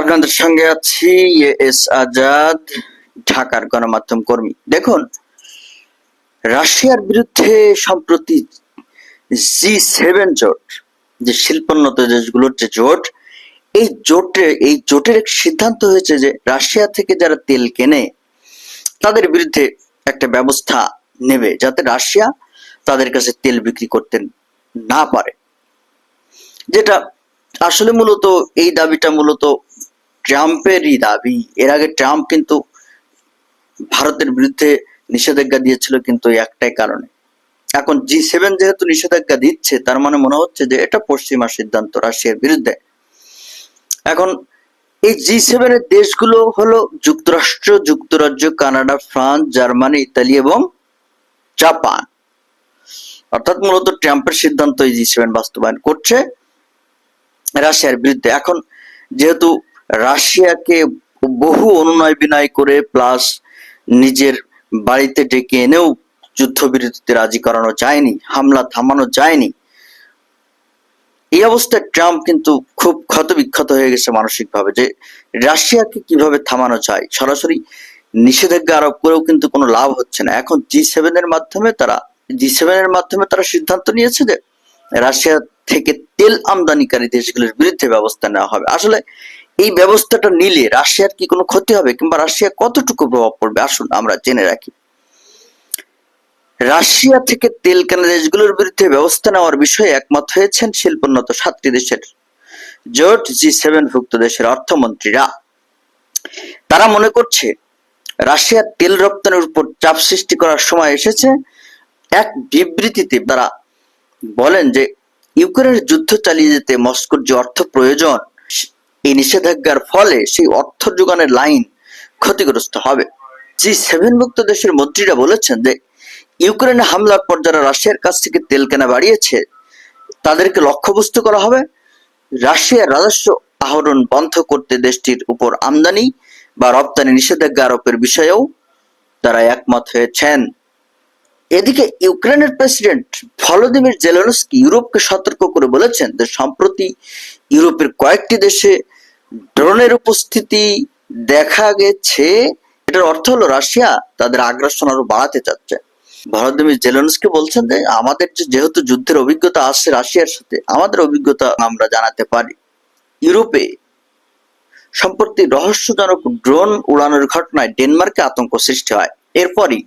আপনাদের সঙ্গে আছি এস আজাদ, ঢাকার গণমাধ্যম কর্মী। দেখুন, রাশিয়ার বিরুদ্ধে সম্প্রতি জি সেভেন জোট, যে শিল্পোন্নত দেশগুলোর যে জোট, এই জোটে, এই জোটের এক সিদ্ধান্ত হয়েছে যে রাশিয়া থেকে যারা তেল কেনে, তাদের বিরুদ্ধে একটা ব্যবস্থা নেবে যাতে রাশিয়া তাদের কাছে তেল বিক্রি করতে না পারে। যেটা আসলে মূলত, এই দাবিটা মূলত ট্রাম্পেরই দাবি। এর আগে ট্রাম্প কিন্তু ভারতের বিরুদ্ধে নিষেধাজ্ঞা দিয়েছিল কিন্তু একটাই কারণে। এখন জি সেভেন যেহেতু নিষেধাজ্ঞা দিচ্ছে, তার মানে মনে হচ্ছে যে এটা পশ্চিমা সিদ্ধান্ত রাশিয়ার বিরুদ্ধে। এখন এই জি সেভেনের দেশগুলো হলো যুক্তরাষ্ট্র, যুক্তরাজ্য, কানাডা, ফ্রান্স, জার্মানি, ইতালি এবং জাপান। অর্থাৎ মূলত ট্রাম্পের সিদ্ধান্ত এই জি সেভেন বাস্তবায়ন করছে রাশিয়ার বিরুদ্ধে। এখন যেহেতু রাশিয়াকে বহু অনুনয় বিনয় করে প্লাস নিজের বাড়িতে ডেকে এনেও যুদ্ধবিরতিতে রাজি করানো যায়নি, হামলা থামানো যায়নি। এই অবস্থায় ট্রাম্প কিন্তু খুব ক্ষত ক্ষতবিক্ষত হয়ে গেছে মানসিকভাবে যে রাশিয়াকে কীভাবে থামানো যায়। সরাসরি নিষেধাজ্ঞা আরোপ করেও কিন্তু কোনো লাভ হচ্ছে না। এখন জি সেভেন এর মাধ্যমে তারা জি সেভেন এর মাধ্যমে তারা সিদ্ধান্ত নিয়েছে যে রাশিয়া থেকে তেল আমদানিকারী দেশগুলোর বিরুদ্ধে ব্যবস্থা নেওয়া হবে। আসলে এই ব্যবস্থাটা নিলে রাশিয়ার কি কোনো ক্ষতি হবে কিংবা রাশিয়া কতটুকু প্রভাব পড়বে? আসুন আমরা জেনে রাখি। রাশিয়া থেকে তেল কেনা দেশগুলোর বিরুদ্ধে ব্যবস্থা নেওয়ার বিষয়ে একমত হয়েছেন শিল্পোন্নত সাতটি দেশের। জোট জি সেভেন ভুক্ত দেশের অর্থমন্ত্রীরা। তারা মনে করছে, রাশিয়ার তেল রপ্তানির উপর চাপ সৃষ্টি করার সময় এসেছে। এক বিবৃতিতে তারা বলেন যে, ইউক্রেনের যুদ্ধ চালিয়ে যেতে মস্কোর যে অর্থ প্রয়োজন এই নিষেধাজ্ঞার ফলে সেই অর্থ যোগানের লাইন ক্ষতিগ্রস্ত হবে। জি সেভেন মুক্ত দেশের মন্ত্রীরা বলেছেন যে, ইউক্রেনে হামলার পর যারা রাশিয়ার কাছ থেকে তেল কেনা বাড়িয়েছে, তাদেরকে লক্ষ্যবস্তু করা হবে। রাশিয়ার রাজস্ব আহরণ বন্ধ করতে দেশটির উপর আমদানি বা রপ্তানি নিষেধাজ্ঞা আরোপের বিষয়েও তারা একমত হয়েছেন। এদিকে ইউক্রেনের প্রেসিডেন্ট ভলোদিমির জেলেনস্কি ইউরোপকে সতর্ক করে বলেছেন যে সম্প্রতি ইউরোপের কয়েকটি দেশে ড্রোনের উপস্থিতি দেখা গেছে। এটার অর্থ হলো রাশিয়া তাদের আগ্রাসন আরও বাড়াতে চাচ্ছে। ভলোদিমির জেলেনস্কি বলছেন যে আমাদের যেহেতু যুদ্ধের অভিজ্ঞতা আসছে রাশিয়ার সাথে, আমাদের অভিজ্ঞতা আমরা জানাতে পারি। ইউরোপে সম্প্রতি রহস্যজনক ড্রোন উড়ানোর ঘটনায় ডেনমার্কে আতঙ্ক সৃষ্টি হয়। এরপরই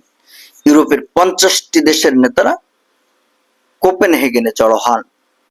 ইউরোপের পঞ্চাশটি দেশের নেতারা কোপেনহেগেনে জড়ো হন।